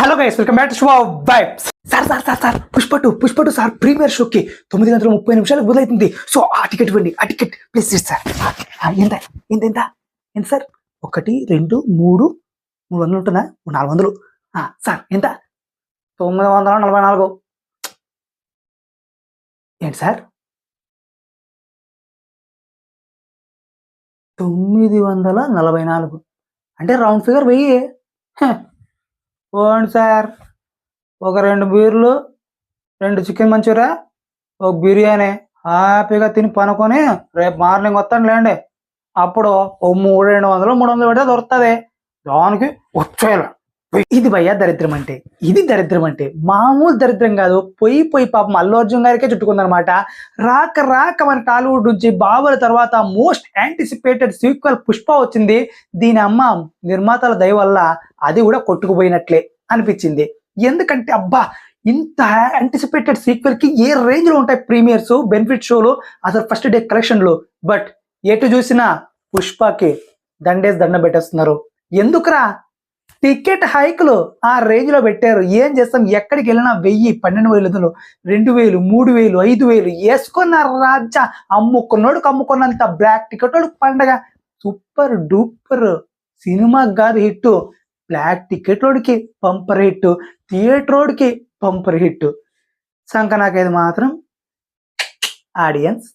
Hello guys welcome back to vibes sir sir sir sir Pushpa two Pushpa two sir premier షోకి తొమ్మిది గంటల ముప్పై నిమిషాలకు మొదలైతుంది సో ఆ టికెట్ ఇవ్వండి ఆ టికెట్ ప్లీజ్ సార్ ఎంత? ఎంత ఎంత? ఎంత సార్ ఒకటి రెండు మూడు. మూడు వందలు ఉంటుందా? నాలుగు వందలు. సార్ ఎంత? తొమ్మిది వందల నలభై నాలుగు. ఏంటి సార్ తొమ్మిది వందల నలభై నాలుగు. అంటే రౌండ్ ఫిగర్ వెయ్యి. హ. పోండి సార్. ఒక రెండు బీర్లు రెండు చికెన్ మంచూరియా ఒక బిర్యానీ. హ్యాపీగా తిని పనుకొని రేపు మార్నింగ్ వస్తాను లేండి. అప్పుడు ఓ మూడు రెండు వందలు మూడు వందలు పెడితే దొరుకుతుంది. దానికి వచ్చేలా ఇది భయ్యా దరిద్రం అంటే ఇది దరిద్రం అంటే మామూలు దరిద్రం కాదు. పొయ్యి పొయ్యి పాపం అల్లు అర్జున్ గారికే చుట్టుకుందనమాట. రాక రాక మన టాలీవుడ్ నుంచి బాబుల తర్వాత మోస్ట్ యాంటిసిపేటెడ్ సీక్వెల్ పుష్ప వచ్చింది. దీని అమ్మ నిర్మాతల దయ వల్ల అది కూడా కొట్టుకుపోయినట్లే అనిపించింది. ఎందుకంటే అబ్బా ఇంత యాంటిసిపేటెడ్ సీక్వెల్కి ఏ రేంజ్లో ఉంటాయి ప్రీమియర్స్ బెనిఫిట్ షోలు అసలు ఫస్ట్ డే కలెక్షన్లు బట్ ఎటు చూసినా పుష్పకి దండేసి దండ పెట్టేస్తున్నారు. ఎందుకురా? టికెట్ హైక్లు ఆ రేంజ్లో పెట్టారు. ఏం చేస్తాం? ఎక్కడికి వెళ్ళినా వెయ్యి పన్నెండు వేలు రెండు వేలు మూడు వేలు ఐదు వేలు వేసుకున్న రాజా. అమ్ముకున్నోడుకు అమ్ముకున్నంత బ్లాక్ టికెట్ పండగ. సూపర్ డూపర్ సినిమా కాదు హిట్ బ్లాక్ టికెట్ రోడ్కి పంపర్ హిట్ థియేటర్ రోడ్కి పంపర్ హిట్ సంక నాకైతే మాత్రం ఆడియన్స్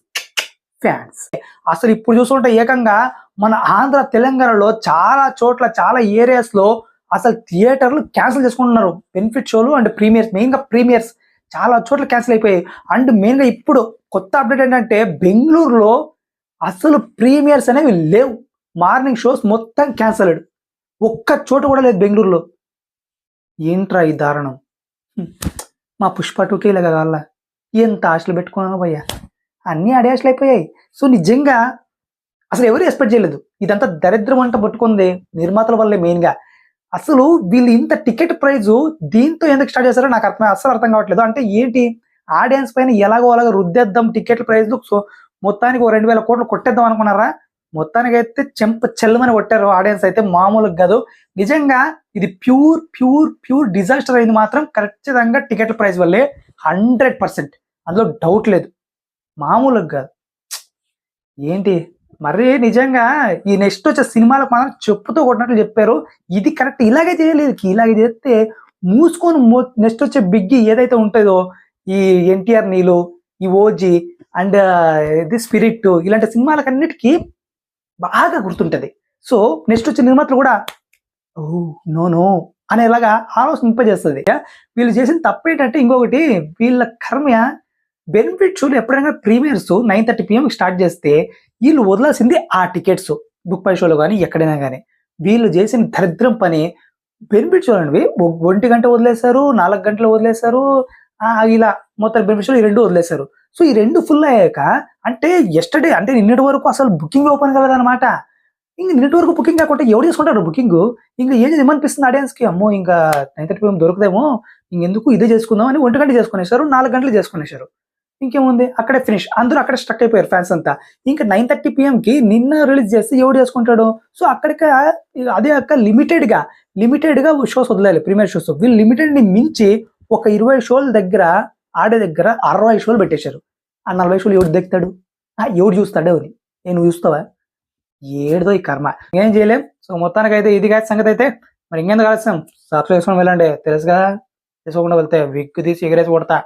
ఫ్యాన్స్ అసలు ఇప్పుడు చూసుకుంటే ఏకంగా మన ఆంధ్ర తెలంగాణలో చాలా చోట్ల చాలా ఏరియాస్లో అసలు థియేటర్లు క్యాన్సిల్ చేసుకుంటున్నారు. బెనిఫిట్ షోలు అండ్ ప్రీమియర్స్ మెయిన్గా ప్రీమియర్స్ చాలా చోట్ల క్యాన్సిల్ అయిపోయాయి. అండ్ మెయిన్గా ఇప్పుడు కొత్త అప్డేట్ ఏంటంటే బెంగళూరులో అసలు ప్రీమియర్స్ అనేవి లేవు. మార్నింగ్ షోస్ మొత్తం క్యాన్సల్డ్ ఒక్క చోట కూడా లేదు బెంగళూరులో. ఏంట్రా ఈ దారుణం? మా పుష్ప టూకే ఇలాగ ఎంత ఆశలు పెట్టుకున్నాను భయ్యా. అన్ని ఆశలు అయిపోయాయి. సో నిజంగా అసలు ఎవరు ఎక్స్పెక్ట్ చేయలేదు. ఇదంతా దరిద్రం అంట పట్టుకుంది నిర్మాతల వల్లే మెయిన్గా. అసలు వీళ్ళు ఇంత టికెట్ ప్రైజ్ దీంతో ఎందుకు స్టార్ట్ చేస్తారో నాకు అర్థం అసలు అర్థం కావట్లేదు. అంటే ఏంటి? ఆడియన్స్ పైన ఎలాగో అలాగో రుద్దేద్దాం టికెట్ ప్రైజ్ సో మొత్తానికి ఓ రెండు వేల కోట్లు కొట్టేద్దాం అనుకున్నారా? మొత్తానికి అయితే చెంప చెల్లమని కొట్టారు ఆడియన్స్ అయితే మామూలుగా కాదు. నిజంగా ఇది ప్యూర్ ప్యూర్ ప్యూర్ డిజాస్టర్ అయింది మాత్రం ఖచ్చితంగా టికెట్ల ప్రైస్ వల్లే హండ్రెడ్ పర్సెంట్ అందులో డౌట్ లేదు. మామూలుగా కాదు. ఏంటి? మరి నిజంగా ఈ నెక్స్ట్ వచ్చే సినిమాలకు మాత్రం చెప్పుతూ కొట్టినట్లు చెప్పారు. ఇది కరెక్ట్ ఇలాగే చేయలేదు. ఇలాగే చేస్తే మూసుకొని నెక్స్ట్ వచ్చే బిగ్గి ఏదైతే ఉంటుందో ఈ ఎన్టీఆర్ నీలు ఈ ఓజీ అండ్ ఇది స్పిరిట్ ఇలాంటి సినిమాలకన్నిటికీ బాగా గుర్తుంటది. సో నెక్స్ట్ వచ్చే నిర్మాతలు కూడా ఓ నో నో అనేలాగా ఆలోచింపజేస్తుంది వీళ్ళు చేసిన తప్పు ఏంటంటే ఇంకొకటి వీళ్ళ కర్మ బెనిఫిట్ షోలు ఎప్పుడైనా ప్రీమియర్స్ నైన్ థర్టీ పిఎంకి స్టార్ట్ చేస్తే వీళ్ళు వదలాల్సింది ఆ టికెట్స్ బుక్ పై షోలో కానీ ఎక్కడైనా కానీ వీళ్ళు చేసిన దరిద్రం పని బెనిఫిట్ షోలు అనేవి ఒంటి గంట వదిలేశారు నాలుగు గంటలు వదిలేశారు ఇలా మొత్తం బెనిఫిట్ షోలు ఈ రెండు వదిలేశారు. సో ఈ రెండు ఫుల్ అయ్యాక అంటే ఎస్టర్డే అంటే నిన్నటి వరకు అసలు బుకింగ్ ఓపెన్ కలదనమాట ఇంక నిన్నటి వరకు బుకింగ్ కాకుండా ఎవరు చేసుకుంటారు బుకింగ్ ఇంకా ఏం ఏమనిపిస్తుంది ఆడియన్స్కి అమ్మో ఇంకా నైన్ థర్టీ పిఎం దొరకదేమో ఇంకెందుకు ఇదే చేసుకుందాం అని ఒంటి గంట చేసుకునేశారు నాలుగు గంటలు చేసుకునేశారు. ఇంకేముంది? అక్కడే ఫినిష్ అందరూ అక్కడే స్టక్ అయిపోయారు ఫ్యాన్స్ అంతా. ఇంకా నైన్ థర్టీ కి నిన్న రిలీజ్ చేస్తే ఎవడు చేసుకుంటాడు? సో అక్కడికి అదే అక్క లిమిటెడ్గా షోస్ వదిలేయాలి ప్రీమియర్ షోస్ వీళ్ళు లిమిటెడ్ని మించి ఒక ఇరవై షోల దగ్గర ఆడే దగ్గర అరవై షోలు పెట్టేశారు. ఆ నలభై షోలు ఎవడు దెక్కుతాడు? ఆ, ఎవడు చూస్తాడు అని నేను చూస్తావా? ఏడుదో ఈ కర్మ. ఏం చేయలేం. సో మొత్తానికి అయితే ఇది కాదు సంగతి అయితే. మరి ఇంకెందుకు ఆలస్యం? సబ్స్క్రైబ్ చేసుకొని వెళ్ళండి. తెలుసు కదా? తీసుకోకుండా వెళ్తే విగ్గు తీసి ఎగరేసి కొడతా.